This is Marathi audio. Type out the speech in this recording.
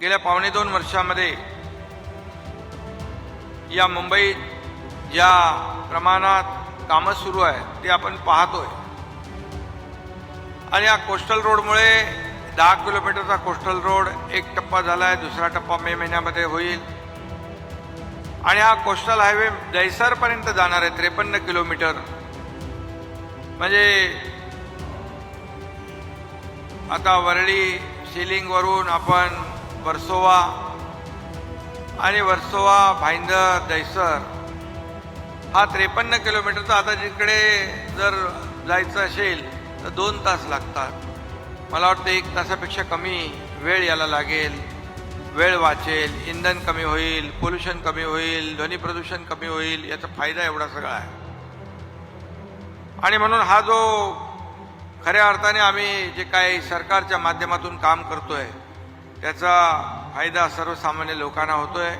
गेल्या पावणे दोन वर्षामध्ये या मुंबईत ज्या प्रमाणात कामं सुरू आहेत ते आपण पाहतोय. आणि या कोस्टल रोडमुळे दहा किलोमीटरचा कोस्टल रोड एक टप्पा झाला आहे दुसरा टप्पा मे महिन्यामध्ये होईल. आणि हा कोस्टल हायवे दहिसरपर्यंत जाणार आहे त्रेपन्न किलोमीटर म्हणजे आता वरळी सिलिंगवरून आपण वर्सोवा आणि वर्सोवा भाईंदर दहिसर हा त्रेपन्न किलोमीटरचा आता जिकडे जर जायचं असेल तर दोन तास लागतात. मला वाटतं एक तासापेक्षा कमी वेळ याला लागेल. वेळ वाचेल इंधन कमी होईल पोल्युशन कमी होईल ध्वनी प्रदूषण कमी होईल याचा फायदा एवढा सगळा आहे. आणि म्हणून हा जो खऱ्या अर्थाने आम्ही जे काही सरकारच्या माध्यमातून काम करतो आहे त्याचा फायदा सर्वसामान्य लोकांना होतोय.